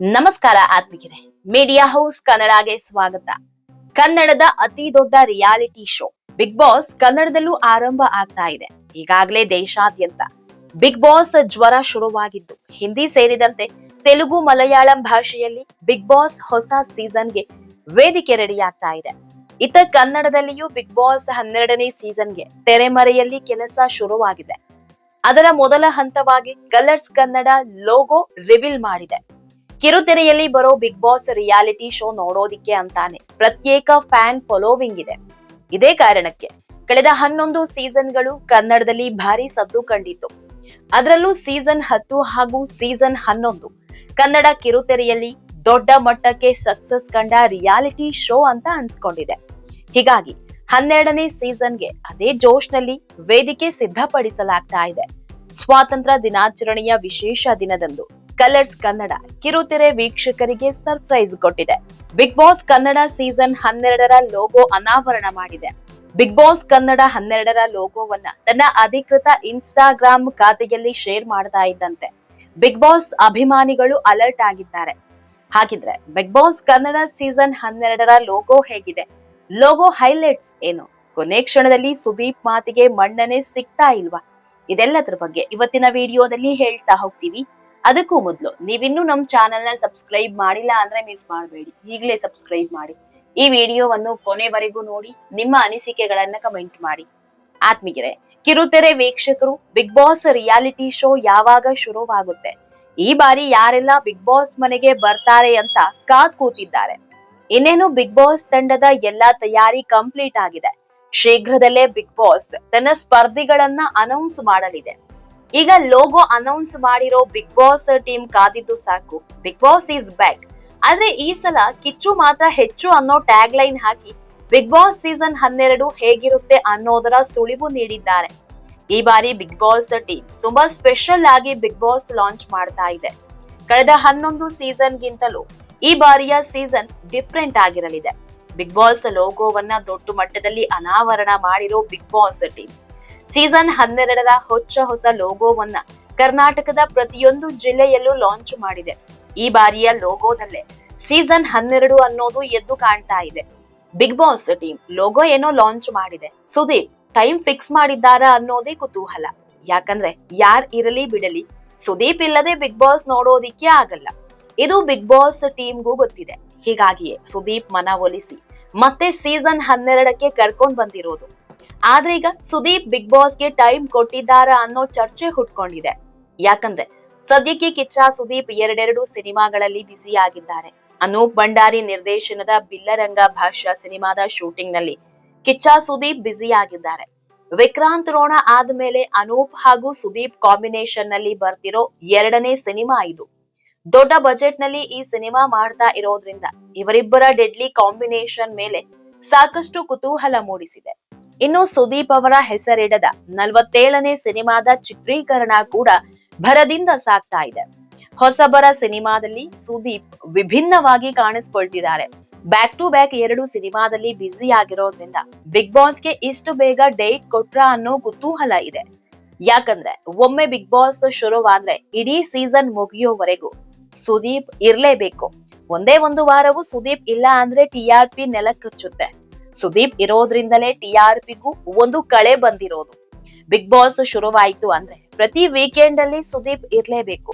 ನಮಸ್ಕಾರ ಆತ್ಮಿಕರೇ. Media house ಕನ್ನಡಗೆ ಸ್ವಾಗತ. ಕನ್ನಡದ ಅತಿ ದೊಡ್ಡ ರಿಯಾಲಿಟಿ ಶೋ ಬಿಗ್ ಬಾಸ್ ಕನ್ನಡದಲ್ಲೂ ಆರಂಭ ಆಗ್ತಾ ಇದೆ. ಈಗಾಗಲೇ ದೇಶಾದ್ಯಂತ. ಬಿಗ್ ಬಾಸ್ ಜ್ವರ ಶುರುವಾಗಿದ್ದು, ಹಿಂದಿ ಸೇರಿದಂತೆ ತೆಲುಗು ಮಲಯಾಳಂ ಭಾಷೆಯಲ್ಲಿ ಬಿಗ್ ಬಾಸ್ ಹೊಸ ಸೀಸನ್ಗೆ ವೇದಿಕೆ ರೆಡಿ ಆಗ್ತಾ ಇದೆ. ಇತ್ತ ಕನ್ನಡದಲ್ಲಿಯೂ ಬಿಗ್ ಬಾಸ್ ಹನ್ನೆರಡನೇ ಸೀಸನ್ಗೆ ತೆರೆಮರೆಯಲ್ಲಿ ಕೆಲಸ ಶುರುವಾಗಿದೆ. ಅದರ ಮೊದಲ ಹಂತವಾಗಿ ಕಲರ್ಸ್ ಕನ್ನಡ ಲೋಗೋ ರಿವೀಲ್ ಮಾಡಿದೆ. ಕಿರುತೆರೆಯಲ್ಲಿ ಬರೋ ಬಿಗ್ ಬಾಸ್ ರಿಯಾಲಿಟಿ ಶೋ ನೋಡೋದಿಕ್ಕೆ ಅಂತಾನೆ. ಪ್ರತ್ಯೇಕ ಫ್ಯಾನ್ ಫಾಲೋವಿಂಗ್ ಇದೆ. ಇದೇ ಕಾರಣಕ್ಕೆ ಕಳೆದ ಹನ್ನೊಂದು ಸೀಸನ್ಗಳು ಕನ್ನಡದಲ್ಲಿ ಭಾರಿ ಸದ್ದು ಕಂಡಿತ್ತು. ಅದರಲ್ಲೂ ಸೀಸನ್ ಹತ್ತು ಹಾಗೂ ಸೀಸನ್ ಹನ್ನೊಂದು ಕನ್ನಡ ಕಿರುತೆರೆಯಲ್ಲಿ ದೊಡ್ಡ ಮಟ್ಟಕ್ಕೆ ಸಕ್ಸಸ್ ಕಂಡ ರಿಯಾಲಿಟಿ ಶೋ ಅಂತ ಅನ್ಸ್ಕೊಂಡಿದೆ. ಹೀಗಾಗಿ ಹನ್ನೆರಡನೇ ಸೀಸನ್ಗೆ ಅದೇ ಜೋಶ್ನಲ್ಲಿ ವೇದಿಕೆ ಸಿದ್ಧಪಡಿಸಲಾಗ್ತಾ ಇದೆ. ಸ್ವಾತಂತ್ರ್ಯ ದಿನಾಚರಣೆಯ ವಿಶೇಷ ದಿನದಂದು. ಕಲರ್ಸ್ ಕನ್ನಡ ಕಿರುತೆರೆ ವೀಕ್ಷಕರಿಗೆ ಸರ್ಪ್ರೈಸ್ ಕೊಟ್ಟಿದೆ. ಬಿಗ್ ಬಾಸ್ ಕನ್ನಡ ಸೀಸನ್ ಹನ್ನೆರಡರ ಲೋಗೋ ಅನಾವರಣ ಮಾಡಿದೆ. ಬಿಗ್ ಬಾಸ್ ಕನ್ನಡ ಹನ್ನೆರಡರ ಲೋಗೋವನ್ನ ತನ್ನ ಅಧಿಕೃತ ಇನ್ಸ್ಟಾಗ್ರಾಮ್ ಖಾತೆಯಲ್ಲಿ ಶೇರ್ ಮಾಡ್ತಾ ಇದ್ದಂತೆ. ಬಿಗ್ ಬಾಸ್ ಅಭಿಮಾನಿಗಳು ಅಲರ್ಟ್ ಆಗಿದ್ದಾರೆ. ಹಾಗಿದ್ರೆ ಬಿಗ್ ಬಾಸ್ ಕನ್ನಡ ಸೀಸನ್ ಹನ್ನೆರಡರ ಲೋಗೋ ಹೇಗಿದೆ? ಲೋಗೋ ಹೈಲೈಟ್ಸ್ ಏನು? ಕೊನೆ ಕ್ಷಣದಲ್ಲಿ ಸುದೀಪ್ ಮಾತಿಗೆ ಮಣ್ಣನೆ ಸಿಗ್ತಾ ಇಲ್ವಾ? ಇದೆಲ್ಲದರ ಬಗ್ಗೆ ಇವತ್ತಿನ ವಿಡಿಯೋದಲ್ಲಿ ಹೇಳ್ತಾ ಹೋಗ್ತೀವಿ. ಅದಕ್ಕೂ ಮೊದಲು, ನೀವಿನ್ನೂ ನಮ್ಮ ಚಾನೆಲ್ನ ಸಬ್ಸ್ಕ್ರೈಬ್ ಮಾಡಿಲ್ಲ ಅಂದ್ರೆ ಮಿಸ್ ಮಾಡಬೇಡಿ. ಈಗಲೇ ಸಬ್ಸ್ಕ್ರೈಬ್ ಮಾಡಿ. ಈ ವಿಡಿಯೋವನ್ನು ಕೊನೆವರೆಗೂ ನೋಡಿ, ನಿಮ್ಮ ಅನಿಸಿಕೆಗಳನ್ನ ಕಮೆಂಟ್ ಮಾಡಿ. ಆತ್ಮೀಯರೇ, ಕಿರುತೆರೆ ವೀಕ್ಷಕರು ಬಿಗ್ ಬಾಸ್ ರಿಯಾಲಿಟಿ ಶೋ ಯಾವಾಗ ಶುರುವಾಗುತ್ತೆ? ಈ ಬಾರಿ ಯಾರೆಲ್ಲ ಬಿಗ್ ಬಾಸ್ ಮನೆಗೆ ಬರ್ತಾರೆ ಅಂತ ಕಾದ್ ಕೂತಿದ್ದಾರೆ. ಇನ್ನೇನು ಬಿಗ್ ಬಾಸ್ ತಂಡದ ಎಲ್ಲಾ ತಯಾರಿ ಕಂಪ್ಲೀಟ್ ಆಗಿದೆ. ಶೀಘ್ರದಲ್ಲೇ ಬಿಗ್ ಬಾಸ್ ತನ್ನ ಸ್ಪರ್ಧಿಗಳನ್ನ ಅನೌನ್ಸ್ ಮಾಡಲಿದೆ. ಈಗ ಲೋಗೋ ಅನೌನ್ಸ್ ಮಾಡಿರೋ ಬಿಗ್ ಬಾಸ್ ಟೀಮ್ ಕಾದಿದ್ದು ಸಾಕು. ಬಿಗ್ ಬಾಸ್ ಈಸ್ ಬ್ಯಾಕ್ ಆದ್ರೆ ಈ ಸಲ ಕಿಚ್ಚು ಮಾತ್ರ ಹೆಚ್ಚು ಅನ್ನೋ ಟ್ಯಾಗ್ ಲೈನ್ ಹಾಕಿ ಬಿಗ್ ಬಾಸ್ ಸೀಸನ್ ಹನ್ನೆರಡು ಹೇಗಿರುತ್ತೆ ಅನ್ನೋದರ ಸುಳಿವು ನೀಡಿದ್ದಾರೆ. ಈ ಬಾರಿ ಬಿಗ್ ಬಾಸ್ ಟೀಮ್ ತುಂಬಾ ಸ್ಪೆಷಲ್ ಆಗಿ ಬಿಗ್ ಬಾಸ್ ಲಾಂಚ್ ಮಾಡ್ತಾ ಇದೆ. ಕಳೆದ ಹನ್ನೊಂದು ಸೀಸನ್ ಗಿಂತಲೂ ಈ ಬಾರಿಯ ಸೀಸನ್ ಡಿಫ್ರೆಂಟ್ ಆಗಿರಲಿದೆ. ಬಿಗ್ ಬಾಸ್ ಲೋಗೋವನ್ನ ದೊಡ್ಡ ಮಟ್ಟದಲ್ಲಿ ಅನಾವರಣ ಮಾಡಿರೋ ಬಿಗ್ ಬಾಸ್ ಟೀಮ್ ಸೀಸನ್ ಹನ್ನೆರಡರ ಹೊಚ್ಚ ಹೊಸ ಲೋಗೋವನ್ನ ಕರ್ನಾಟಕದ ಪ್ರತಿಯೊಂದು ಜಿಲ್ಲೆಯಲ್ಲೂ ಲಾಂಚ್ ಮಾಡಿದೆ. ಈ ಬಾರಿಯ ಲೋಗೋದಲ್ಲೇ ಸೀಸನ್ ಹನ್ನೆರಡು ಅನ್ನೋದು ಎದ್ದು ಕಾಣ್ತಾ ಇದೆ. ಬಿಗ್ ಬಾಸ್ ಟೀಮ್ ಲೋಗೋ ಏನೋ ಲಾಂಚ್ ಮಾಡಿದೆ. ಸುದೀಪ್, ಟೈಮ್ ಫಿಕ್ಸ್ ಮಾಡಿದ್ದಾರಾ ಅನ್ನೋದೇ ಕುತೂಹಲ. ಯಾಕಂದ್ರೆ ಯಾರ್ ಇರಲಿ ಬಿಡಲಿ, ಸುದೀಪ್ ಇಲ್ಲದೆ ಬಿಗ್ ಬಾಸ್ ನೋಡೋದಿಕ್ಕೆ ಆಗಲ್ಲ. ಇದು ಬಿಗ್ ಬಾಸ್ ಟೀಮ್ಗೂ ಗೊತ್ತಿದೆ. ಹೀಗಾಗಿಯೇ ಸುದೀಪ್ ಮನ ಒಲಿಸಿ ಮತ್ತೆ ಸೀಸನ್ ಹನ್ನೆರಡಕ್ಕೆ ಕರ್ಕೊಂಡ್ ಬಂದಿರೋದು. ಆದ್ರೆ ಈಗ ಸುದೀಪ್ ಬಿಗ್ ಬಾಸ್ಗೆ ಟೈಮ್ ಕೊಟ್ಟಿದ್ದಾರಾ ಅನ್ನೋ ಚರ್ಚೆ ಹುಟ್ಕೊಂಡಿದೆ. ಯಾಕಂದ್ರೆ ಸದ್ಯಕ್ಕೆ ಕಿಚ್ಚ ಸುದೀಪ್ ಎರಡೆರಡು ಸಿನಿಮಾಗಳಲ್ಲಿ ಬ್ಯುಸಿ ಆಗಿದ್ದಾರೆ. ಅನೂಪ್ ಭಂಡಾರಿ ನಿರ್ದೇಶನದ ಬಿಲ್ಲರಂಗ ಭಾಷಾ ಸಿನಿಮಾದ ಶೂಟಿಂಗ್ನಲ್ಲಿ ಕಿಚ್ಚ ಸುದೀಪ್ ಬ್ಯುಸಿ ಆಗಿದ್ದಾರೆ. ವಿಕ್ರಾಂತ್ ರೋಣ ಆದ್ಮೇಲೆ ಅನೂಪ್ ಹಾಗೂ ಸುದೀಪ್ ಕಾಂಬಿನೇಷನ್ನಲ್ಲಿ ಬರ್ತಿರೋ ಎರಡನೇ ಸಿನಿಮಾ ಇದು. ದೊಡ್ಡ ಬಜೆಟ್ನಲ್ಲಿ ಈ ಸಿನಿಮಾ ಮಾಡ್ತಾ ಇರೋದ್ರಿಂದ ಇವರಿಬ್ಬರ ಡೆಡ್ಲಿ ಕಾಂಬಿನೇಷನ್ ಮೇಲೆ ಸಾಕಷ್ಟು ಕುತೂಹಲ ಮೂಡಿಸಿದೆ. ಇನ್ನು ಸುದೀಪ್ ಅವರ ಹೆಸರಿಡದ ನಲವತ್ತೇಳನೇ ಸಿನಿಮಾದ ಚಿತ್ರೀಕರಣ ಕೂಡ ಭರದಿಂದ ಸಾಗ್ತಾ ಇದೆ. ಹೊಸಬರ ಸಿನಿಮಾದಲ್ಲಿ ಸುದೀಪ್ ವಿಭಿನ್ನವಾಗಿ ಕಾಣಿಸ್ಕೊಳ್ತಿದ್ದಾರೆ. ಬ್ಯಾಕ್ ಟು ಬ್ಯಾಕ್ ಎರಡು ಸಿನಿಮಾದಲ್ಲಿ ಬ್ಯುಸಿ ಆಗಿರೋದ್ರಿಂದ ಬಿಗ್ ಬಾಸ್ಗೆ ಇಷ್ಟು ಬೇಗ ಡೇಟ್ ಕೊಟ್ರ ಅನ್ನೋ ಕುತೂಹಲ ಇದೆ. ಯಾಕಂದ್ರೆ ಒಮ್ಮೆ ಬಿಗ್ ಬಾಸ್ ಶುರುವಾದ್ರೆ ಇಡೀ ಸೀಸನ್ ಮುಗಿಯೋವರೆಗೂ ಸುದೀಪ್ ಇರ್ಲೇಬೇಕು. ಒಂದೇ ಒಂದು ವಾರವೂ ಸುದೀಪ್ ಇಲ್ಲ ಅಂದ್ರೆ ಟಿ ಆರ್ ಪಿ ನೆಲಕ್ಕಚ್ಚುತ್ತೆ ಸುದೀಪ್ ಇರೋದ್ರಿಂದಲೇ ಟಿ ಆರ್ ಪಿಗೂ ಒಂದು ಕಳೆ ಬಂದಿರೋದು. ಬಿಗ್ ಬಾಸ್ ಶುರುವಾಯಿತು ಅಂದ್ರೆ ಪ್ರತಿ ವೀಕೆಂಡ್ ಅಲ್ಲಿ ಸುದೀಪ್ ಇರ್ಲೇಬೇಕು.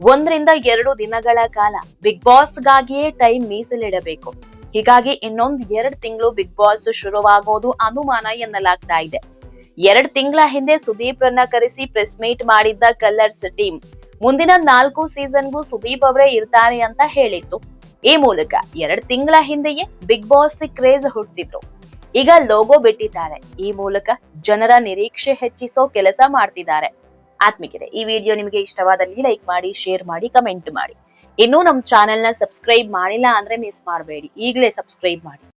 ಒಂದರಿಂದ ಎರಡು ದಿನಗಳ ಕಾಲ ಬಿಗ್ ಬಾಸ್ಗಾಗಿಯೇ ಟೈಮ್ ಮೀಸಲಿಡಬೇಕು. ಹೀಗಾಗಿ ಇನ್ನೊಂದು ಎರಡು ತಿಂಗಳು ಬಿಗ್ ಬಾಸ್ ಶುರುವಾಗೋದು ಅನುಮಾನ ಎನ್ನಲಾಗ್ತಾ ಇದೆ. ಎರಡ್ ತಿಂಗಳ ಹಿಂದೆ ಸುದೀಪ್ ರನ್ನ ಕರೆಸಿ ಪ್ರೆಸ್ ಮೀಟ್ ಮಾಡಿದ್ದ ಕಲರ್ಸ್ ಟೀಮ್ ಮುಂದಿನ ನಾಲ್ಕು ಸೀಸನ್ಗೂ ಸುದೀಪ್ ಅವರೇ ಇರ್ತಾರೆ ಅಂತ ಹೇಳಿತ್ತು. ಈ ಮೂಲಕ ಎರಡ್ ತಿಂಗಳ ಹಿಂದೆಯೇ ಬಿಗ್ ಬಾಸ್ ಕ್ರೇಜ್ ಹುಟ್ಟಿಸಿದ್ರು. ಈಗ ಲೋಗೋ ಬಿಟ್ಟಿದ್ದಾರೆ. ಈ ಮೂಲಕ ಜನರ ನಿರೀಕ್ಷೆ ಹೆಚ್ಚಿಸೋ ಕೆಲಸ ಮಾಡ್ತಿದ್ದಾರೆ. ಆತ್ಮಿಕರೆ, ಈ ವಿಡಿಯೋ ನಿಮಗೆ ಇಷ್ಟವಾದಲ್ಲಿ ಲೈಕ್ ಮಾಡಿ ಶೇರ್ ಮಾಡಿ ಕಮೆಂಟ್ ಮಾಡಿ. ಇನ್ನೂ ನಮ್ಮ ಚಾನೆಲ್ನ ಸಬ್ಸ್ಕ್ರೈಬ್ ಮಾಡಿಲ್ಲ ಅಂದ್ರೆ ಮಿಸ್ ಮಾಡಬೇಡಿ. ಈಗಲೇ ಸಬ್ಸ್ಕ್ರೈಬ್ ಮಾಡಿ.